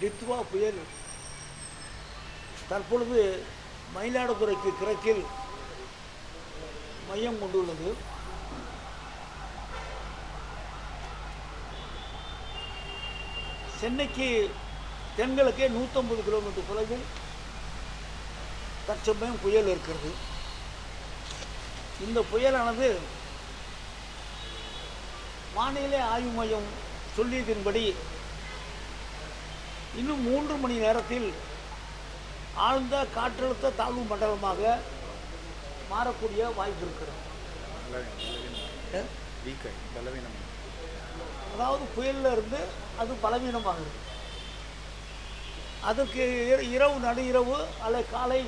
டித்வா புயல். தற்பொழுது மயிலாடுதுறைக்கு கிழக்கில் மையம் கொண்டுள்ளது. சென்னைக்கு தென்கிழக்கே நூற்றம்பது கிலோமீட்டர் தொலைவில் தற்சமயம் புயல் இருக்கிறது. இந்த புயலானது வானிலை ஆய்வு மையம் சொல்லியதின்படி இன்னும் மூன்று மணி நேரத்தில் ஆழ்ந்த காற்றழுத்த தாழ்வு மண்டலமாக மாறக்கூடிய வாய்ப்பு இருக்கிறது. அதாவது புயல்ல இருந்து அது பலவீனமாகுது அதுக்கு இர- இரவு நடு இரவு அல்லது காலை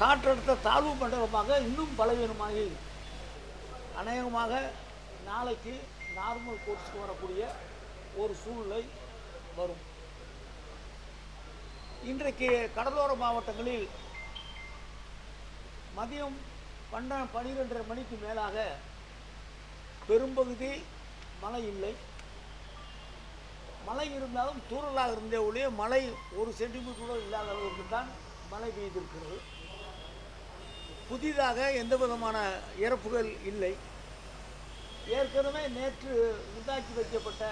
காற்றழுத்த தாழ்வு மண்டலமாக இன்னும் பலவீனமாகி அநேகமாக நாளைக்கு நார்மல் கோர்ஸுக்கு வரக்கூடிய ஒரு சூழ்நிலை வரும். இன்றைக்கு கடலோர மாவட்டங்களில் மதியம் பன்ன பனிரெண்டரை மணிக்கு மேலாக பெரும்பகுதி மழை இல்லை. மழை இருந்தாலும் தூரலாக இருந்தே ஒழிய மழை ஒரு சென்டிமீட்டர் கூட இல்லாத அளவுக்கு தான் மழை பெய்திருக்கிறது. புதிதாக எந்த விதமான இறப்புகள் இல்லை. ஏற்கனவே நேற்று உண்டாக்கி வைக்கப்பட்ட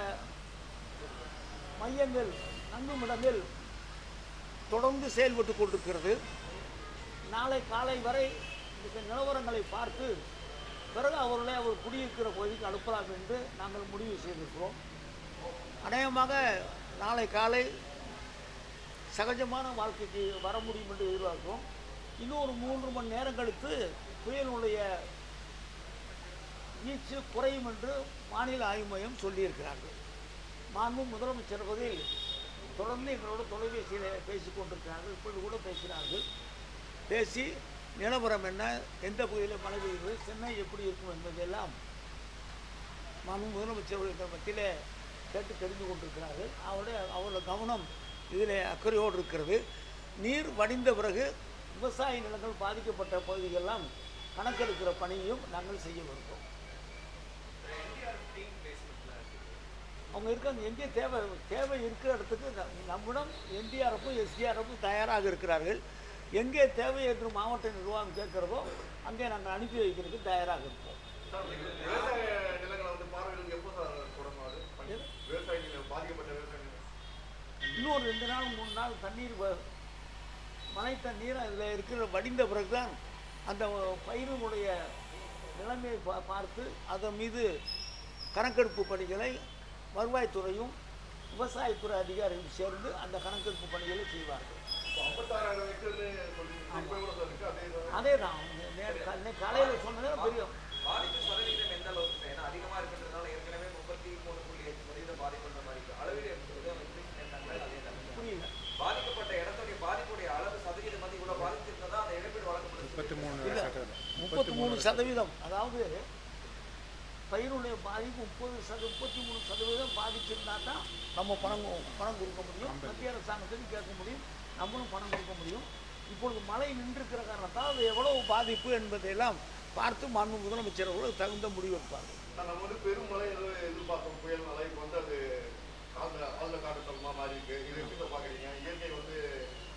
மையங்கள் தங்குமிடங்கள் தொடர்ந்து செயல்பட்டு கொண்டிருக்கிறது. நாளை காலை வரை இந்த நிலவரங்களை பார்த்து பிறகு அவர்களை அவர் குடியிருக்கிற பகுதிக்கு அனுப்பலாம் என்று நாங்கள் முடிவு செய்திருக்கிறோம். அநேகமாக நாளை காலை சகஜமான வாழ்க்கைக்கு வர முடியும் என்று எதிர்பார்க்கிறோம். இன்னும் ஒரு மூன்று மணி நேரம் கழித்து புயலுடைய வீச்சு குறையும் என்று மாநில ஆய்வு மையம் சொல்லியிருக்கிறார்கள். மாண்பு முதலமைச்சர் பதில் தொடர்ந்து எங்களோட தொலைபேசியில் பேசி கொண்டிருக்கிறார்கள். இப்பொழுது கூட பேசினார்கள் பேசி நிலவரம் என்ன? எந்த பகுதியில் மழை பெய்கிறது சென்னை எப்படி இருக்கும் என்பதெல்லாம் மாண்பு முதலமைச்சர்கள் மத்தியில் கேட்டு தெரிந்து கொண்டிருக்கிறார்கள். அவருடைய அவரோட கவனம் இதில் அக்கறையோடு இருக்கிறது. நீர் வடிந்த பிறகு விவசாய நிலங்கள் பாதிக்கப்பட்ட பகுதிகளெல்லாம் கணக்கெடுக்கிற பணியையும் நாங்கள் செய்ய அவங்க இருக்காங்க எங்கே தேவை தேவை இருக்கிற இடத்துக்கு நம்- நம்மிடம் என்டிஆர்எஃப்பும் எஸ்டிஆர்எஃப்பும் தயாராக இருக்கிறார்கள். எங்கே தேவை என்று மாவட்ட நிர்வாகம் கேட்கிறதோ அங்கே நாங்கள் அனுப்பி வைக்கிறதுக்கு தயாராக நிலம் இன்னொரு ரெண்டு நாள் மூணு நாள் தண்ணீர் மழை தண்ணீர் அதில் இருக்கிற வடிந்த பிறகுதான் அந்த பயிரினுடைய நிலைமையை பார்த்து அதன் மீது கணக்கெடுப்பு பணிகளை வருவாய்த்துறையும் விவசாயத்துறை அதிகாரிகளும் சேர்ந்து அந்த கணக்கெடுப்பு பணிகளை செய்வார்கள். அதே தான். காலையில் சொன்னதே பெரிய. பாதிப்பு சதவீதம் எந்த அளவுக்கு? ஏன்னா அதிகமா இருக்கிறதுனால ஏற்கனவே முப்பத்தி மூணு புள்ளி எட்டு சதவீதம் பாதிப்புன்ற மாதிரி இருக்கு. அளவில். புரியல. பாதிக்கப்பட்ட இடத்துடைய பாதிப்புடைய அளவு சதவீதம் வந்து இவ்வளவு பாதிச்சிருந்ததா அந்த இழப்பீடு வழங்கப்படுது? முப்பத்தி மூணு இல்ல. சதவீதம். முப்பத்தி மூணு சதவீதம். அதாவது பயிருடைய பாதிப்பு முப்பது சத முப்பத்தி மூணு சதவீதம் பாதிச்சிருந்தா தான் நம்ம பணம் பணம் கொடுக்க முடியும். மத்திய அரசாங்கத்துக்கு கேட்க முடியும். நம்மளும் பணம் கொடுக்க முடியும். இப்பொழுது மழை நின்றிருக்கிற காரணத்தால் அது எவ்வளவு பாதிப்பு என்பதையெல்லாம் பார்த்து மாண்பு முதலமைச்சர் அவர்கள் தகுந்த முடிவு எடுப்பார்கள் நான் நம்ம வந்து பெரும் மழை ஏதோ எதிர்பார்த்தோம் புயல் மழை வந்து அது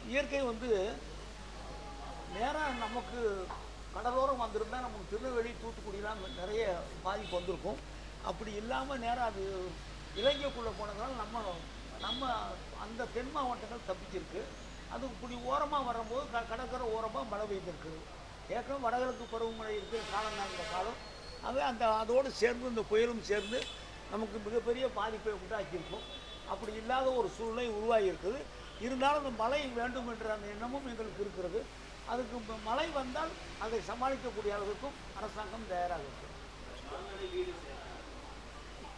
இயற்கை வந்து நேராக நமக்கு கடலோரம் வந்திருந்தால் நமக்கு திருநெல்வேலி தூத்துக்குடிலாம் நிறைய பாதிப்பு வந்திருக்கும். அப்படி இல்லாமல் நேராக அது இலங்கைக்குள்ளே போனதுனால நம்ம நம்ம அந்த தென் மாவட்டங்கள் தப்பிச்சிருக்கு. அது இப்படி ஓரமாக வரும்போது க கடற்கரை ஓரமாக மழை பெய்திருக்குது ஏற்கனவே வடகிழக்கு பருவமழை இருக்கிற காலம் தான் இந்த காலம். ஆகவே அந்த அதோடு சேர்ந்து இந்த புயலும் சேர்ந்து நமக்கு மிகப்பெரிய பாதிப்பை உண்டாக்கியிருக்கும். அப்படி இல்லாத ஒரு சூழ்நிலை உருவாகியிருக்குது. இருந்தாலும் அந்த மழை வேண்டும் என்ற அந்த எண்ணமும் எங்களுக்கு இருக்கிறது. அதுக்கு மழை வந்தால் அதை சமாளிக்கக்கூடிய அளவுக்கும் அரசாங்கம் தயாராக இருக்குது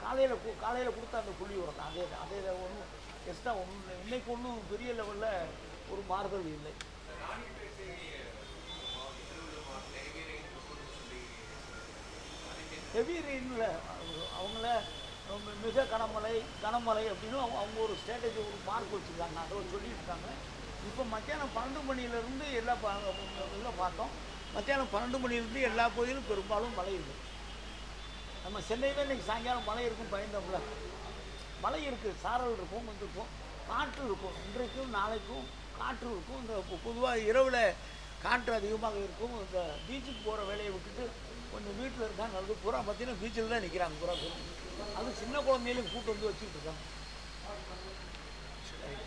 காலையில் காலையில் கொடுத்த அந்த புள்ளி உரம் அதே அதே ஒன்றும் எக்ஸ்ட்ரா ஒன்றும் இன்னைக்கு ஒன்றும் பெரிய லெவலில் ஒரு மாறுதல் இல்லை. ஹெவி ரெயினில் அவங்கள மிக கனமழை கனமழை அப்படின்னு அவங்க அவங்க ஒரு ஸ்ட்ராட்டஜி ஒரு மார்க் வச்சுருக்காங்க. அதை சொல்லியிருக்காங்க இப்போ மத்தியானம் பன்னெண்டு மணிலேருந்து எல்லா பா எல்லாம் பார்த்தோம். மத்தியானம் பன்னெண்டு மணிலேருந்து எல்லா கோயிலும் பெரும்பாலும் மழை இருக்குது நம்ம சென்னையில் இன்றைக்கி சாயங்காலம் மழை இருக்கும் பயந்தோம்ல. மழை இருக்குது சாரல் இருக்கும் வந்திருக்கும் காற்று இருக்கும். இன்றைக்கும் நாளைக்கும் காற்று இருக்கும். இந்த பொதுவாக இரவில் காற்று அதிகமாக இருக்கும். இந்த பீச்சுக்கு போகிற வேலையை விட்டுட்டு கொஞ்சம் வீட்டில் இருந்தால் நல்லது. பூரா பார்த்தீங்கன்னா பீச்சில் தான் நிற்கிறாங்க பூரா அது சின்ன குழந்தையிலும் கூட்டு வந்து வச்சுக்கிட்டு இருக்காங்க.